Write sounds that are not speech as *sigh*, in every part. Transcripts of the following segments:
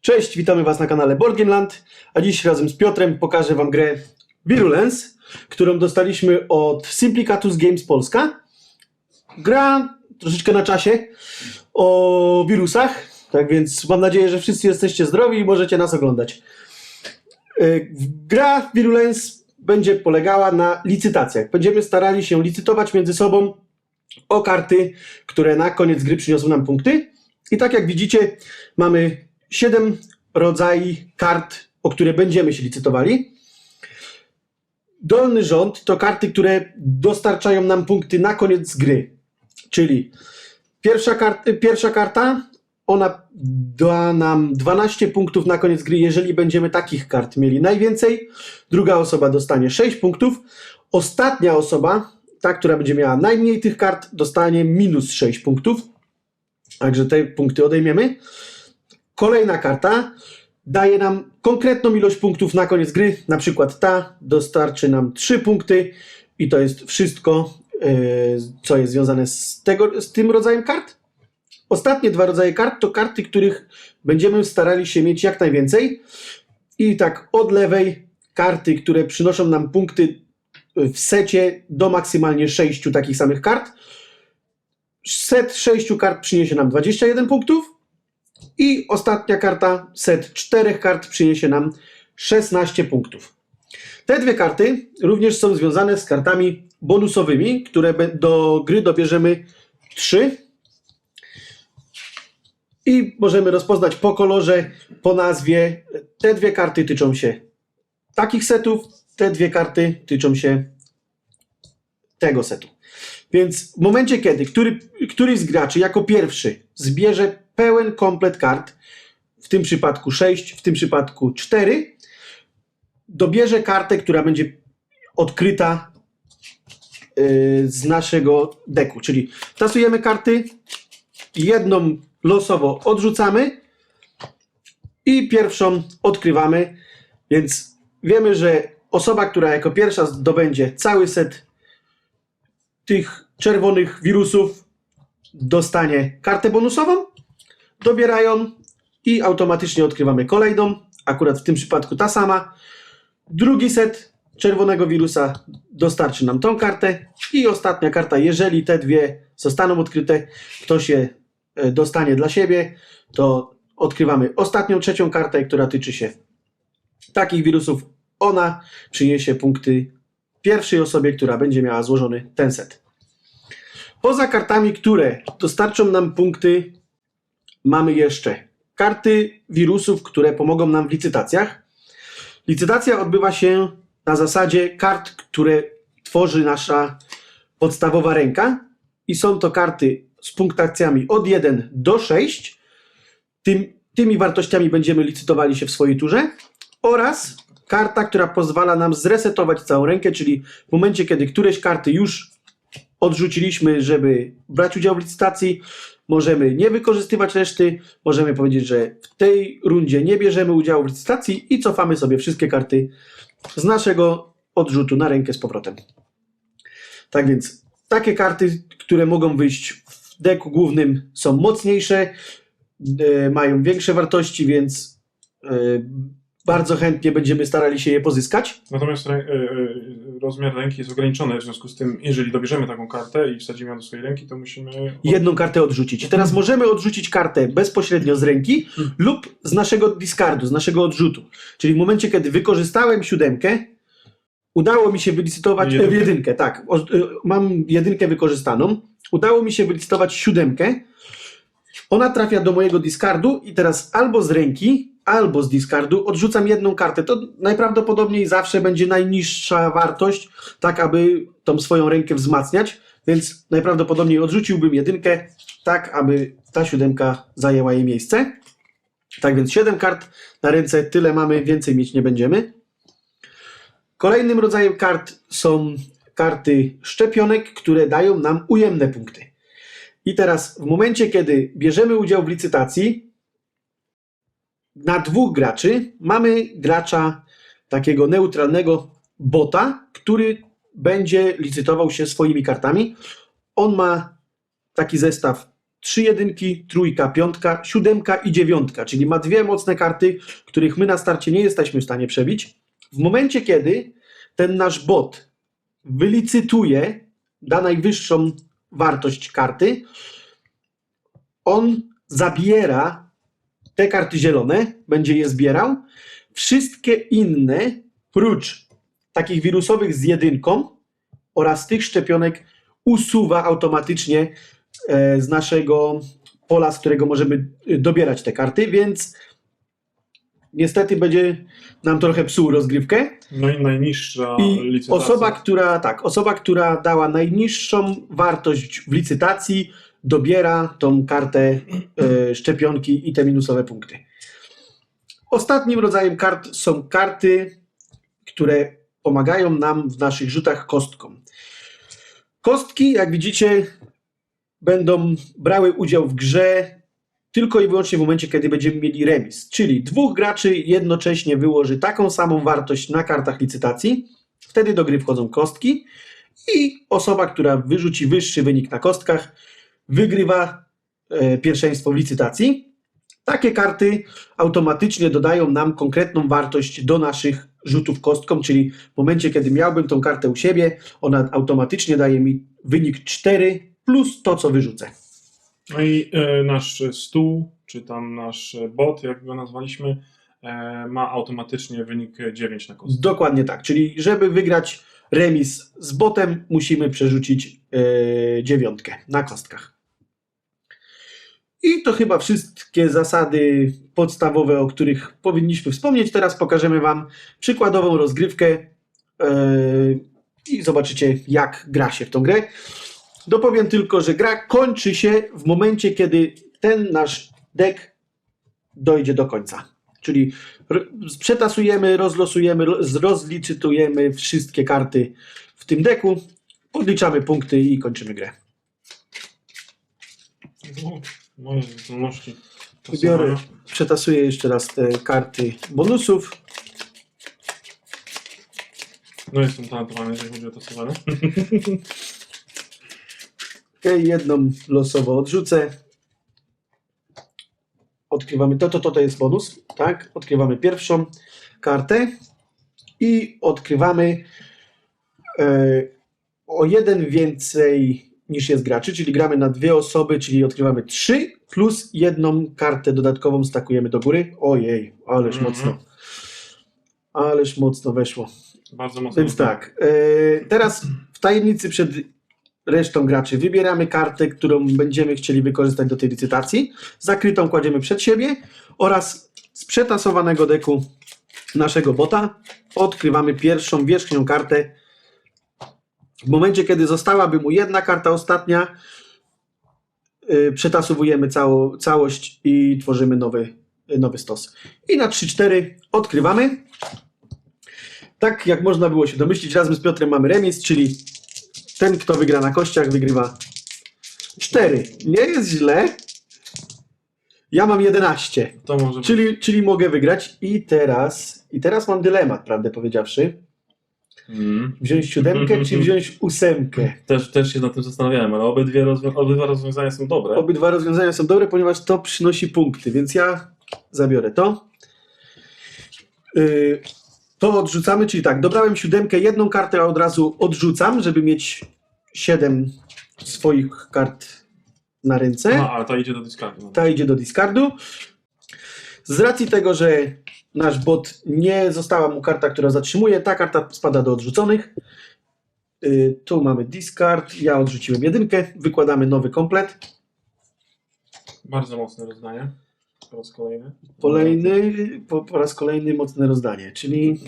Cześć, witamy Was na kanale Board Game Land, a dziś razem z Piotrem pokażę Wam grę Virulence, którą dostaliśmy od Simplicatus Games Polska. Gra troszeczkę na czasie o wirusach, tak więc mam nadzieję, że wszyscy jesteście zdrowi i możecie nas oglądać. Yy, Gra Virulence będzie polegała na licytacjach. Będziemy starali się licytować między sobą o karty, które na koniec gry przyniosą nam punkty. I tak jak widzicie, mamy 7 rodzajów kart, o które będziemy się licytowali. Dolny rząd to karty, które dostarczają nam punkty na koniec gry. Czyli pierwsza, kart, pierwsza karta, ona da nam 12 punktów na koniec gry, jeżeli będziemy takich kart mieli najwięcej. Druga osoba dostanie 6 punktów. Ostatnia osoba, ta, która będzie miała najmniej tych kart, dostanie minus 6 punktów. Także te punkty odejmiemy. Kolejna karta daje nam konkretną ilość punktów na koniec gry. Na przykład ta dostarczy nam 3 punkty i to jest wszystko, yy, co jest związane z, tego, z tym rodzajem kart. Ostatnie dwa rodzaje kart to karty, których będziemy starali się mieć jak najwięcej. I tak od lewej karty, które przynoszą nam punkty w secie do maksymalnie 6 takich samych kart. Set 6 kart przyniesie nam 21 punktów. I ostatnia karta, set 4 kart, przyniesie nam 16 punktów. Te dwie karty również są związane z kartami bonusowymi, które do gry dobierzemy 3. I możemy rozpoznać po kolorze, po nazwie. Te dwie karty tyczą się takich setów, te dwie karty tyczą się tego setu. Więc w momencie, kiedy który, któryś z graczy jako pierwszy zbierze pełen komplet kart, w tym przypadku 6, w tym przypadku 4, dobierze kartę, która będzie odkryta yy, z naszego deku. Czyli tasujemy karty, jedną losowo odrzucamy i pierwszą odkrywamy. Więc wiemy, że osoba, która jako pierwsza zdobędzie cały set tych czerwonych wirusów, dostanie kartę bonusową, dobierają i automatycznie odkrywamy kolejną. Akurat w tym przypadku ta sama. Drugi set czerwonego wirusa dostarczy nam tą kartę i ostatnia karta, jeżeli te dwie zostaną odkryte, ktoś je dostanie dla siebie, to odkrywamy ostatnią, trzecią kartę, która tyczy się takich wirusów. Ona przyniesie punkty pierwszej osobie, która będzie miała złożony ten set. Poza kartami, które dostarczą nam punkty, mamy jeszcze karty wirusów, które pomogą nam w licytacjach. Licytacja odbywa się na zasadzie kart, które tworzy nasza podstawowa ręka i są to karty z punktacjami od 1 do 6. Tym, tymi wartościami będziemy licytowali się w swojej turze oraz karta, która pozwala nam zresetować całą rękę, czyli w momencie, kiedy któreś karty już odrzuciliśmy, żeby brać udział w licytacji, możemy nie wykorzystywać reszty, możemy powiedzieć, że w tej rundzie nie bierzemy udziału w licytacji i cofamy sobie wszystkie karty z naszego odrzutu na rękę z powrotem. Tak więc takie karty, które mogą wyjść w deku głównym są mocniejsze, e, mają większe wartości, więc e, bardzo chętnie będziemy starali się je pozyskać. Natomiast e, rozmiar ręki jest ograniczony, w związku z tym, jeżeli dobierzemy taką kartę i wsadzimy ją do swojej ręki, to musimy. jedną kartę odrzucić. I teraz możemy odrzucić kartę bezpośrednio z ręki lub z naszego discardu, z naszego odrzutu. Czyli w momencie, kiedy wykorzystałem siódemkę, udało mi się wylicytować Jedynkę. jedynkę. tak, o, y, mam jedynkę wykorzystaną. Udało mi się wylicytować siódemkę. Ona trafia do mojego discardu i teraz albo z ręki, albo z discardu odrzucam jedną kartę. To najprawdopodobniej zawsze będzie najniższa wartość, tak aby tą swoją rękę wzmacniać. Więc najprawdopodobniej odrzuciłbym jedynkę, tak aby ta siódemka zajęła jej miejsce. Tak więc 7 kart na ręce, tyle mamy, więcej mieć nie będziemy. Kolejnym rodzajem kart są karty szczepionek, które dają nam ujemne punkty. I teraz w momencie, kiedy bierzemy udział w licytacji, na dwóch graczy mamy gracza takiego neutralnego bota, który będzie licytował się swoimi kartami. On ma taki zestaw trzy jedynki, trójka, piątka, siódemka i dziewiątka, czyli ma dwie mocne karty, których my na starcie nie jesteśmy w stanie przebić. W momencie, kiedy ten nasz bot wylicytuje, da najwyższą wartość karty, on zabiera te karty zielone, będzie je zbierał. Wszystkie inne, prócz takich wirusowych z jedynką oraz tych szczepionek, usuwa automatycznie e, z naszego pola, z którego możemy e, dobierać te karty, więc niestety będzie nam trochę psuł rozgrywkę. No i najniższa I licytacja. osoba, która tak, osoba, która dała najniższą wartość w licytacji, dobiera tą kartę e, szczepionki i te minusowe punkty. Ostatnim rodzajem kart są karty, które pomagają nam w naszych rzutach kostką. Kostki, jak widzicie, będą brały udział w grze tylko i wyłącznie w momencie, kiedy będziemy mieli remis. Czyli dwóch graczy jednocześnie wyłoży taką samą wartość na kartach licytacji. Wtedy do gry wchodzą kostki i osoba, która wyrzuci wyższy wynik na kostkach, wygrywa e, pierwszeństwo w licytacji. Takie karty automatycznie dodają nam konkretną wartość do naszych rzutów kostką, czyli w momencie, kiedy miałbym tą kartę u siebie, ona automatycznie daje mi wynik 4 plus to, co wyrzucę. No i e, nasz stół, czy tam nasz bot, jak go nazwaliśmy, e, ma automatycznie wynik 9 na kostce. Dokładnie tak, czyli żeby wygrać remis z botem, musimy przerzucić e, dziewiątkę na kostkach. I to chyba wszystkie zasady podstawowe, o których powinniśmy wspomnieć. Teraz pokażemy Wam przykładową rozgrywkę i zobaczycie, jak gra się w tą grę. Dopowiem tylko, że gra kończy się w momencie, kiedy ten nasz deck dojdzie do końca. Czyli przetasujemy, rozlosujemy, ro- rozliczytujemy wszystkie karty w tym deku, podliczamy punkty i kończymy grę. Moje zdolności. Tasowania. przetasuję jeszcze raz te karty bonusów. No jestem talentowany, jeżeli chodzi o tasowanie. *laughs* Jedną losowo odrzucę. Odkrywamy to, to, to, to jest bonus, tak? Odkrywamy pierwszą kartę i odkrywamy e, o jeden więcej niż jest graczy, czyli gramy na dwie osoby, czyli odkrywamy trzy plus jedną kartę dodatkową stakujemy do góry. Ojej, ależ Mhm. mocno. Ależ mocno weszło. Bardzo mocno. Więc tak, e, teraz w tajemnicy przed resztą graczy wybieramy kartę, którą będziemy chcieli wykorzystać do tej licytacji. Zakrytą kładziemy przed siebie oraz z przetasowanego deku naszego bota odkrywamy pierwszą wierzchnią kartę. W momencie, kiedy zostałaby mu jedna karta ostatnia, y, przetasowujemy cało, całość i tworzymy nowy, nowy stos. I na 3-4 odkrywamy. Tak jak można było się domyślić, razem z Piotrem mamy remis, czyli ten, kto wygra na kościach, wygrywa 4. Nie jest źle. Ja mam 11, To może być. czyli, czyli mogę wygrać. I teraz, I teraz mam dylemat, prawdę powiedziawszy. Mm. Wziąć siódemkę czy wziąć ósemkę? Też, też się nad tym zastanawiałem, ale obydwie rozwią- obydwa rozwiązania są dobre. Obydwa rozwiązania są dobre, ponieważ to przynosi punkty, więc ja zabiorę to. Yy, to odrzucamy, czyli tak, dobrałem siódemkę, jedną kartę a od razu odrzucam, żeby mieć siedem swoich kart na ręce. Aha, ale ta idzie do discardu. Ta idzie do discardu. Z racji tego, że nasz bot nie została mu karta, która zatrzymuje, ta karta spada do odrzuconych. Yy, tu mamy discard, ja odrzuciłem jedynkę, wykładamy nowy komplet. Bardzo mocne rozdanie. Po raz kolejny. Kolejny, po, po raz kolejny mocne rozdanie, czyli,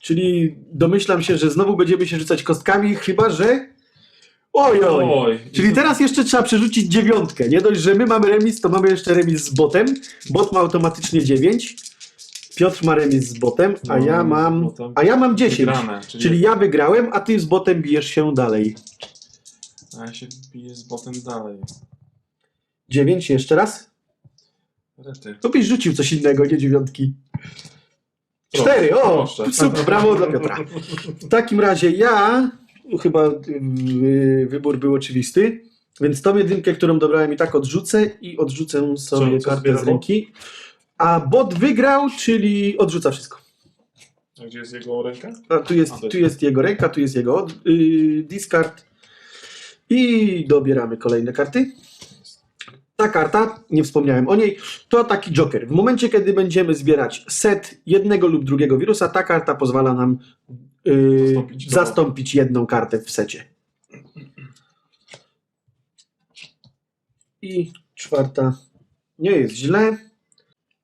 czyli domyślam się, że znowu będziemy się rzucać kostkami, chyba że. Oj, oj. Oj. Czyli teraz jeszcze trzeba przerzucić dziewiątkę. Nie dość, że my mamy remis, to mamy jeszcze remis z botem. Bot ma automatycznie 9. Piotr ma remis z botem, a No, ja mam. A ja mam 10. Wygrane, czyli, Czyli ja wygrałem, a ty z botem bijesz się dalej. A ja się biję z botem dalej. 9 jeszcze raz? Rety. To byś rzucił coś innego, nie dziewiątki. Cztery, o! Super, brawo dla Piotra. W takim razie ja, chyba y, wybór był oczywisty, więc tą jedynkę, którą dobrałem i tak odrzucę i odrzucę sobie Co- co kartę z ręki. A bot wygrał, czyli odrzuca wszystko. A gdzie jest jego ręka? A tu jest, A, tu jest jego ręka, tu jest jego od, y, discard. I dobieramy kolejne karty. Ta karta, nie wspomniałem o niej, to taki Joker. W momencie, kiedy będziemy zbierać set jednego lub drugiego wirusa, ta karta pozwala nam y, Zastąpić zastąpić jedną kartę w secie. I czwarta nie jest źle.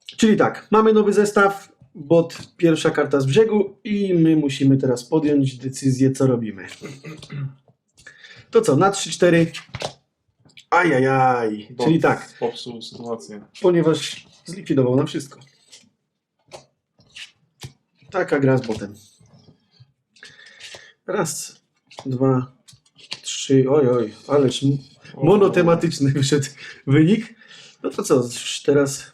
Czyli tak, mamy nowy zestaw, bot pierwsza karta z brzegu i my musimy teraz podjąć decyzję, co robimy. To co, na 3-4. Ajajaj. Bot Czyli tak, Popsuł sytuację. ponieważ zlikwidował nam wszystko. Taka gra z botem. Raz, dwa, trzy, oj, oj, ależ monotematyczny wyszedł wynik. No to co, teraz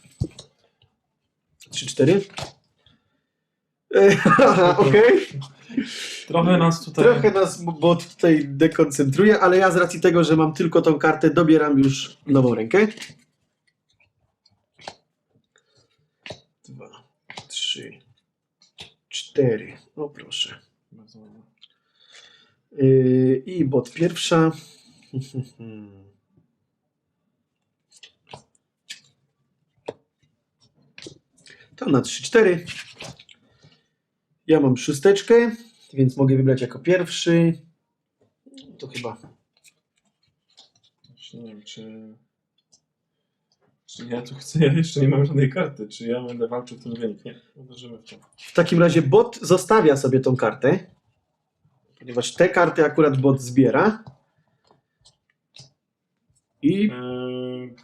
trzy, cztery. *laughs* Okej, Trochę nas tutaj... trochę nas bot tutaj dekoncentruje, ale ja z racji tego, że mam tylko tą kartę, dobieram już nową rękę. Dwa, trzy, cztery. O proszę. Yy, I bot pierwsza. *laughs* To na 3-4. Ja mam szósteczkę, więc mogę wybrać jako pierwszy. To chyba. Właśnie nie wiem, czy... Czy ja tu chcę, ja jeszcze nie mam żadnej karty, czy ja będę walczył w ten wynik? Nie, uderzymy w to. W takim razie bot zostawia sobie tą kartę, ponieważ te karty akurat bot zbiera. I Eee,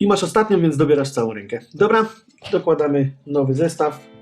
I masz ostatnią, więc dobierasz całą rękę. Dobra, dokładamy nowy zestaw.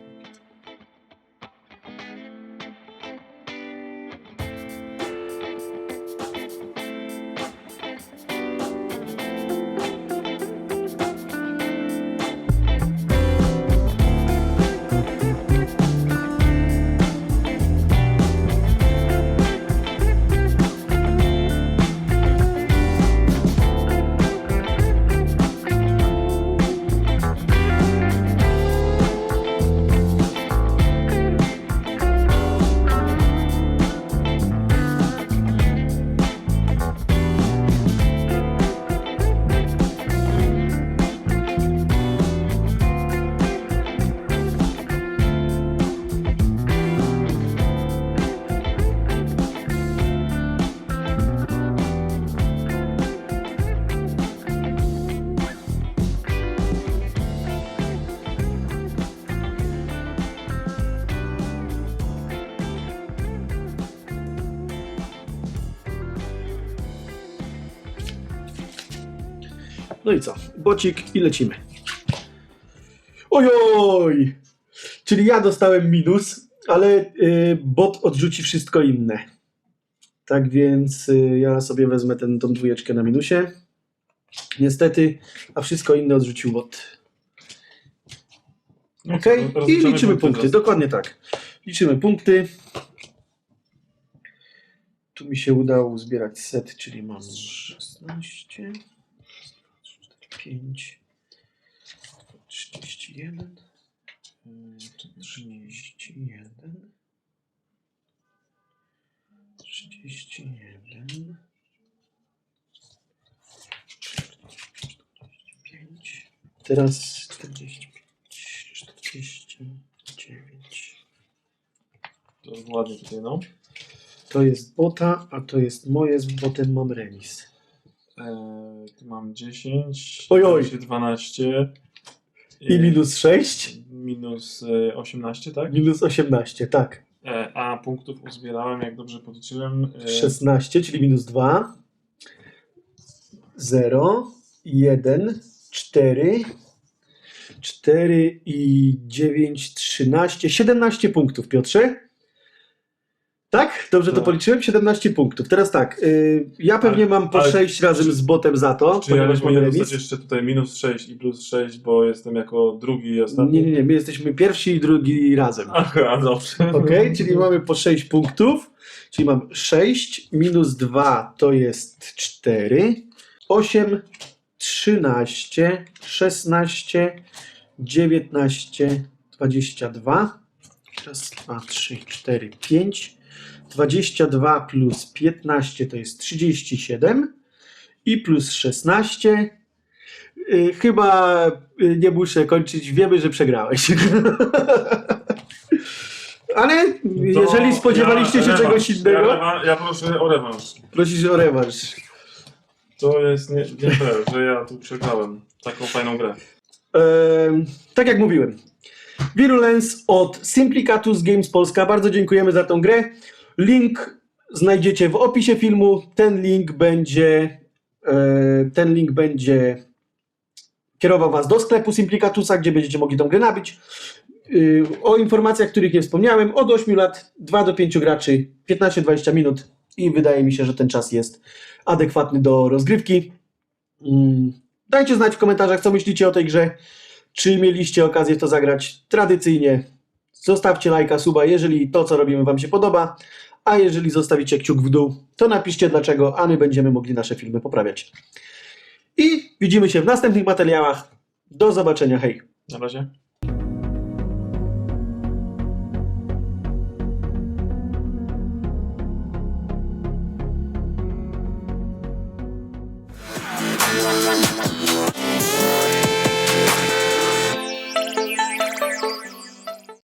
No i co? Bocik i lecimy. Ojoj! Czyli ja dostałem minus, ale y, bot odrzuci wszystko inne. Tak więc y, ja sobie wezmę ten, tą dwójeczkę na minusie. Niestety, a wszystko inne odrzucił bot. no Ok? co, I liczymy punkty. Dokładnie tak. Liczymy punkty. Tu mi się udało uzbierać set, czyli mam 16, 5, 31, Eee, czekaj, 31, 31, 45, teraz 45, 49. To ładnie tutaj, no. To jest bota, a to jest moje, z botem mam remis. Eee, tu mam 10, Oj, oj. tu się 12 I minus 6, minus e, 18, tak? minus 18, tak. E, a punktów uzbierałem, jak dobrze policzyłem, e, 16, czyli minus 2, 0, 1, 4, 4 i 9, 13, 17 punktów, Piotrze. Tak? Dobrze to Tak. policzyłem? 17 punktów. Teraz tak, y, ja pewnie mam po ale 6 razem z botem za to, Czy ja remis. dostać jeszcze tutaj minus 6 i plus 6, bo jestem jako drugi i ostatni? Nie, nie, nie, my jesteśmy pierwsi i drugi razem. *laughs* Aha, dobrze. Ok, czyli mamy po 6 punktów, czyli mam 6 minus 2 to jest 4, 8, 13, 16, 19, 22, raz, dwa, trzy, cztery, pięć, 22 plus 15 to jest 37 i plus 16. Y, Chyba y, nie muszę kończyć, wiemy, że przegrałeś. *laughs* Ale To jeżeli spodziewaliście ja się rewanż. czegoś innego, Ja, ja proszę o rewanż. prosisz o rewanż. To jest nie, nie fair, że ja tu przegrałem taką fajną grę. Ehm, tak jak mówiłem, Virulence od Simplicatus Games Polska. Bardzo dziękujemy za tą grę. Link znajdziecie w opisie filmu. Ten link będzie e, ten link będzie kierował Was do sklepu Simplicatusa, gdzie będziecie mogli tą grę nabyć. Y, O informacjach, których nie wspomniałem, od 8 lat, 2 do 5 graczy, 15-20 minut i wydaje mi się, że ten czas jest adekwatny do rozgrywki. Mm, Dajcie znać w komentarzach, co myślicie o tej grze. Czy mieliście okazję w to zagrać tradycyjnie? Zostawcie lajka, suba, jeżeli to, co robimy, Wam się podoba. A jeżeli zostawicie kciuk w dół, to napiszcie dlaczego, a my będziemy mogli nasze filmy poprawiać. I widzimy się w następnych materiałach. Do zobaczenia, hej! Na razie.